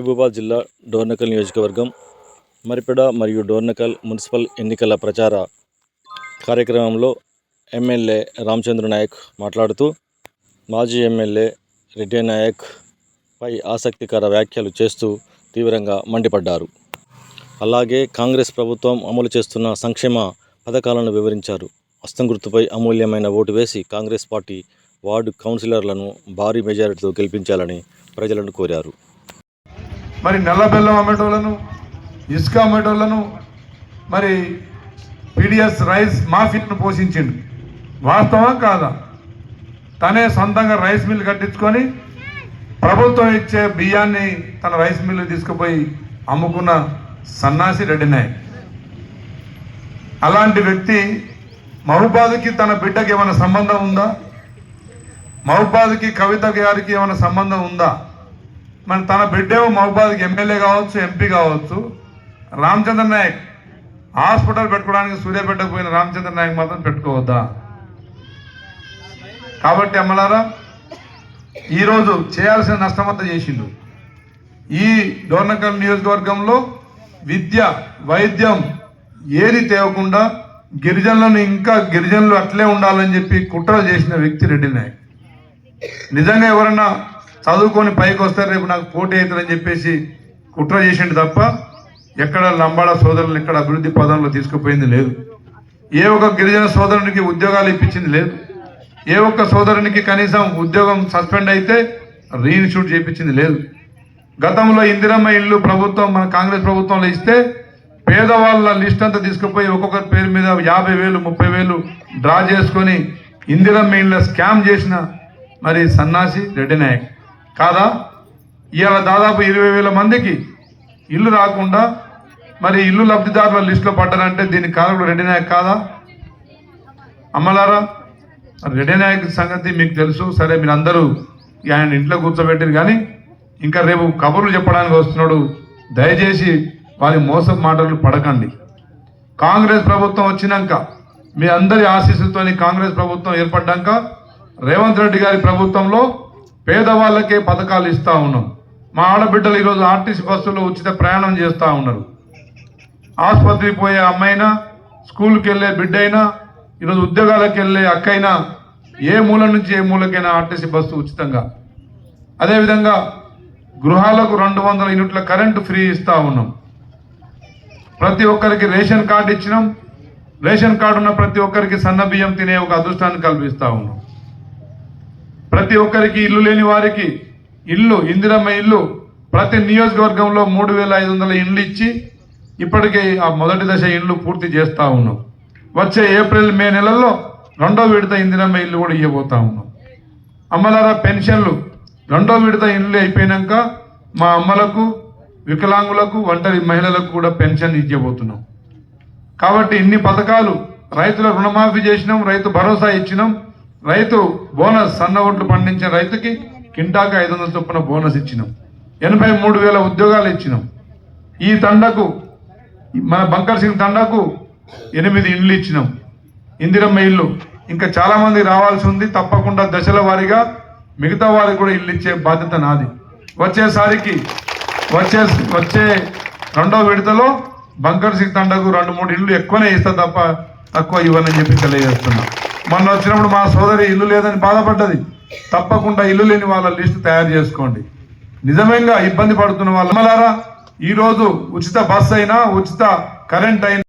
మహబూబాబాద్ జిల్లా డోర్నకల్ నియోజకవర్గం మరిపెడ మరియు డోర్నకల్ మున్సిపల్ ఎన్నికల ప్రచార కార్యక్రమంలో ఎమ్మెల్యే రామచంద్ర నాయక్ మాట్లాడుతూ మాజీ ఎమ్మెల్యే రెడ్డి నాయక్ పై ఆసక్తికర వ్యాఖ్యలు చేస్తూ తీవ్రంగా మండిపడ్డారు. అలాగే కాంగ్రెస్ ప్రభుత్వం అమలు చేస్తున్న సంక్షేమ పథకాలను వివరించారు. హస్తం గుర్తుపై అమూల్యమైన ఓటు వేసి కాంగ్రెస్ పార్టీ వార్డు కౌన్సిలర్లను భారీ మెజారిటీతో గెలిపించాలని ప్రజలను కోరారు. మరి నల్ల బెల్లం అమ్మేటోళ్ళను ఇసుక అమ్మేటోళ్ళను మరి పీడిఎస్ రైస్ మాఫియాను పోషించిండు. వాస్తవం కాదా? తనే సొంతంగా రైస్ మిల్ కట్టించుకొని ప్రభుత్వం ఇచ్చే బియ్యాన్ని తన రైస్ మిల్లు తీసుకుపోయి అమ్ముకున్న సన్నాసి రెడ్డి నాయక్. అలాంటి వ్యక్తి మహబాద్కి తన బిడ్డకి ఏమైనా సంబంధం ఉందా? మహబాద్కి కవిత గారికి ఏమైనా సంబంధం ఉందా? మన తన బిడ్డేమో మహబాద్కి ఎమ్మెల్యే కావచ్చు ఎంపీ కావచ్చు రామచంద్ర నాయక్ హాస్పిటల్ పెట్టుకోవడానికి సూర్యాపేటకు పోయిన రామచంద్ర నాయక్ మాత్రం పెట్టుకోవద్దా? కాబట్టి అమ్మలారా ఈరోజు చేయాల్సిన నష్టమంతా చేసిండు. ఈ డోర్నకల్ నియోజకవర్గంలో విద్య వైద్యం ఏది తేవకుండా గిరిజనులను ఇంకా గిరిజనులు అట్లే ఉండాలని చెప్పి కుట్రలు చేసిన వ్యక్తి రెడ్డి నాయక్. నిజంగా ఎవరన్నా చదువుకొని పైకి వస్తారు రేపు నాకు పోటీ అవుతుందని చెప్పేసి కుట్ర చేసిండు తప్ప ఎక్కడ లంబాడ సోదరులను ఎక్కడ అభివృద్ధి పదంలో తీసుకుపోయింది లేదు. ఏ ఒక్క గిరిజన సోదరునికి ఉద్యోగాలు ఇప్పించింది లేదు. ఏ ఒక్క సోదరునికి కనీసం ఉద్యోగం సస్పెండ్ అయితే రీఇన్స్టిట్యూట్ చేయించింది లేదు. గతంలో ఇందిరమ్మ ఇల్లు ప్రభుత్వం మన కాంగ్రెస్ ప్రభుత్వంలో ఇస్తే పేదవాళ్ళ లిస్ట్ అంతా తీసుకుపోయి ఒక్కొక్కరి పేరు మీద యాభై వేలు ముప్పై వేలు డ్రా చేసుకొని ఇందిరమ్మ ఇళ్ళ స్కామ్ చేసిన మరి సన్నాసి రెడ్డి నాయక్. కాదా? ఇవాళ దాదాపు ఇరవై వేల మందికి ఇల్లు రాకుండా మరి ఇల్లు లబ్ధిదారుల లిస్టులో పడ్డారంటే దీనికి కారణం రెడ్డి నాయక్ కాదా? అమ్మలారా రెడ్డి నాయక్ సంగతి మీకు తెలుసు సరే మీరు అందరూ ఆయన ఇంట్లో కూర్చోబెట్టారు కానీ ఇంకా రేపు కబుర్లు చెప్పడానికి వస్తున్నాడు. దయచేసి వారి మోసం మాటలు పడకండి. కాంగ్రెస్ ప్రభుత్వం వచ్చినాక మీ అందరి ఆశీస్సులతోని కాంగ్రెస్ ప్రభుత్వం ఏర్పడ్డాక రేవంత్ రెడ్డి గారి ప్రభుత్వంలో పేదవాళ్ళకే పథకాలు ఇస్తూ ఉన్నాం. మా ఆడబిడ్డలు ఈరోజు ఆర్టీసీ బస్సులో ఉచిత ప్రయాణం చేస్తూ ఉన్నారు. ఆసుపత్రికి పోయే అమ్మైనా స్కూల్కి వెళ్ళే బిడ్డ అయినా ఈరోజు ఉద్యోగాలకు వెళ్ళే అక్కైనా ఏ మూల నుంచి ఏ మూలకైనా ఆర్టీసీ బస్సు ఉచితంగా. అదేవిధంగా గృహాలకు రెండు వందల యూనిట్ల కరెంటు ఫ్రీ ఇస్తూ ఉన్నాం. ప్రతి ఒక్కరికి రేషన్ కార్డు ఇచ్చినాం. రేషన్ కార్డు ఉన్న ప్రతి ఒక్కరికి సన్న బియ్యం తినే ఒక అదృష్టాన్ని కల్పిస్తా ఉన్నాం. ప్రతి ఒక్కరికి ఇల్లు లేని వారికి ఇల్లు ఇందిరమ్మ ఇల్లు ప్రతి నియోజకవర్గంలో మూడు వేల ఐదు వందల ఇండ్లు ఇచ్చి ఇప్పటికే ఆ మొదటి దశ ఇండ్లు పూర్తి చేస్తా ఉన్నాం. వచ్చే ఏప్రిల్ మే నెలల్లో రెండో విడత ఇందిరమ్మ ఇల్లు కూడా ఇవ్వబోతా ఉన్నాం. అమ్మలారా పెన్షన్లు రెండో విడత ఇల్లు అయిపోయినాక మా అమ్మలకు వికలాంగులకు ఒంటరి మహిళలకు కూడా పెన్షన్ ఇవ్వబోతున్నాం. కాబట్టి ఇన్ని పథకాలు రైతుల రుణమాఫీ చేసినాం రైతు భరోసా ఇచ్చినాం. రైతు బోనస్ సన్న ఓట్లు పండించిన రైతుకి కింటాకు ఐదు వందల చొప్పున బోనస్ ఇచ్చినాం. ఎనభై మూడు వేల ఉద్యోగాలు ఇచ్చినాం. ఈ తండకు మన బంకర్ సింగ్ తండకు ఎనిమిది ఇండ్లు ఇచ్చినాం. ఇందిరమ్మ ఇల్లు. ఇంకా చాలామంది రావాల్సి ఉంది. తప్పకుండా దశల వారీగా మిగతా వారికి కూడా ఇల్లు ఇచ్చే బాధ్యత నాది. వచ్చేసరికి వచ్చే వచ్చే రెండో విడతలో బంకర్ సింగ్ తండకు రెండు మూడు ఇల్లు ఎక్కువనే ఇస్తా తప్ప తక్కువ ఇవ్వనని చెప్పి తెలియజేస్తున్నా. మొన్న వచ్చినప్పుడు మా సోదరి ఇల్లు లేదని బాధపడ్డది. తప్పకుండా ఇల్లు లేని వాళ్ళ లిస్టు తయారు చేసుకోండి. నిజంగా ఇబ్బంది పడుతున్న వాళ్ళు అమ్మలారా ఈరోజు ఉచిత బస్ అయినా ఉచిత కరెంట్ అయినా